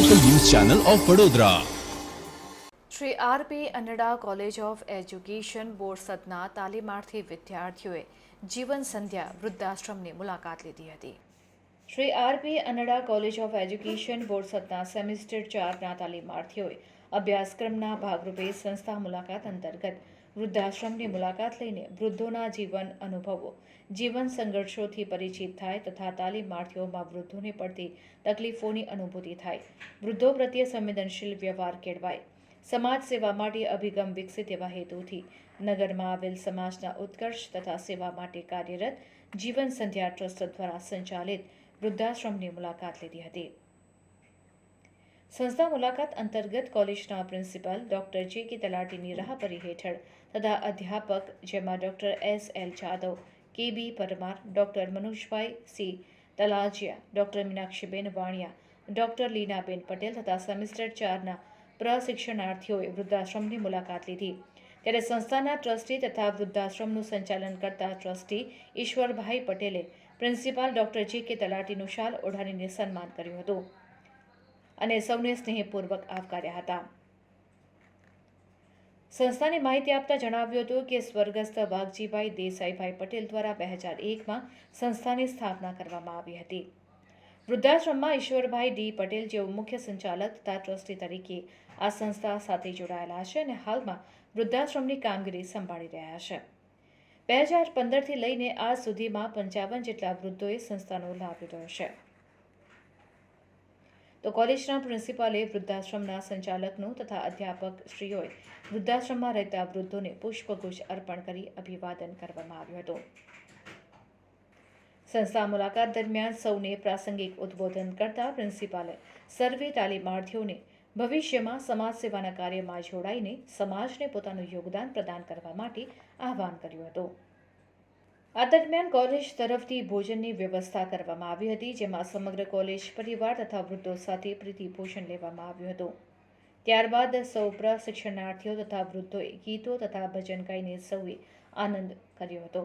Channel of Vadodara Shri RP Anada college of education board સદના તાલીમાર્થી વિદ્યાર્થીઓએ જીવન સંધ્યા વૃદ્ધાશ્રમની મુલાકાત લીધી હતી. Shri RP Anada college of education board સદના semester ચારના તાલીમાર્થીઓએ અભ્યાસક્રમના ભાગરૂપે સંસ્થા મુલાકાત અંતર્ગત વૃદ્ધાશ્રમની મુલાકાત લઈને વૃદ્ધોના જીવન અનુભવો. જીવન સંઘર્ષોથી પરિચિત થાય તથા તાલીમાર્થીઓમાં વૃદ્ધોને પડતી તકલીફોની અનુભૂતિ થાય. વૃદ્ધો પ્રત્યે સંવેદનશીલ વ્યવહાર કેળવાય. સમાજ સેવા માટે અભિગમ વિકસે તેવા હેતુથી નગરમાં આવેલ સમાજના ઉત્કર્ષ તથા સેવા માટે કાર્યરત જીવન સંધ્યા ટ્રસ્ટ દ્વારા સંચાલિત વૃદ્ધાશ્રમની મુલાકાત લીધી હતી. સંસ્થા મુલાકાત અંતર્ગત કોલેજના પ્રિન્સિપાલ ડોક્ટર જે કે તલાટીની રાહપરી હેઠળ તથા અધ્યાપક જેમાં doctor S L Jadav, K B Parmar, doctor Manushbhai C Talajiya, doctor Minakshiben Vaniya, doctor Linaben Patel તથા સેમિસ્ટર ચારના પ્રશિક્ષણાર્થીઓએ વૃદ્ધાશ્રમની મુલાકાત લીધી. ત્યારે સંસ્થાના ટ્રસ્ટી તથા વૃદ્ધાશ્રમનું સંચાલન કરતા ટ્રસ્ટી ઈશ્વરભાઈ પટેલે પ્રિન્સિપાલ ડોક્ટર જે કે તલાટીનું શાલ ઓઢાડીને સન્માન કર્યું હતું. અને સૌને સ્નેહપૂર્વક આવકાર્યા હતા. સંસ્થાની માહિતી આપતા જણાવ્યું હતું કે સ્વર્ગસ્થ વાઘજીભાઈ દેસાઈભાઈ પટેલ દ્વારા બે હજાર એકમાં સંસ્થાની સ્થાપના કરવામાં આવી હતી. વૃદ્ધાશ્રમમાં ઈશ્વરભાઈ ડી પટેલ જેઓ મુખ્ય સંચાલક તથા ટ્રસ્ટી તરીકે આ સંસ્થા સાથે જોડાયેલા છે અને હાલમાં વૃદ્ધાશ્રમની કામગીરી સંભાળી રહ્યા છે. બે હજાર પંદરથી લઈને આજ સુધીમાં પંચાવન જેટલા વૃદ્ધોએ સંસ્થાનો લાભ લીધો છે. તો કોલેજના પ્રિન્સિપાલે વૃદ્ધાશ્રમના સંચાલકનું તથા અધ્યાપક શ્રીઓએ વૃદ્ધાશ્રમમાં રહેતા વૃદ્ધોને પુષ્પગુચ્છ અર્પણ કરી અભિવાદન કરવામાં આવ્યું હતું. સંસ્થા મુલાકાત દરમિયાન સૌને પ્રાસંગિક ઉદ્બોધન કરતા પ્રિન્સિપાલે સર્વે તાલીમાર્થીઓને ભવિષ્યમાં સમાજ સેવાના કાર્યમાં જોડાઈને સમાજને પોતાનું યોગદાન પ્રદાન કરવા માટે આહવાન કર્યું હતું. આ દરમિયાન કોલેજ તરફથી ભોજનની વ્યવસ્થા કરવામાં આવી હતી, જેમાં સમગ્ર કોલેજ પરિવાર તથા વૃદ્ધો સાથે પ્રીતિભોજન લેવામાં આવ્યું હતું. ત્યારબાદ સૌ પ્રશિક્ષણાર્થીઓ તથા વૃદ્ધોએ ગીતો તથા ભજન ગાઈને સૌએ આનંદ કર્યો હતો.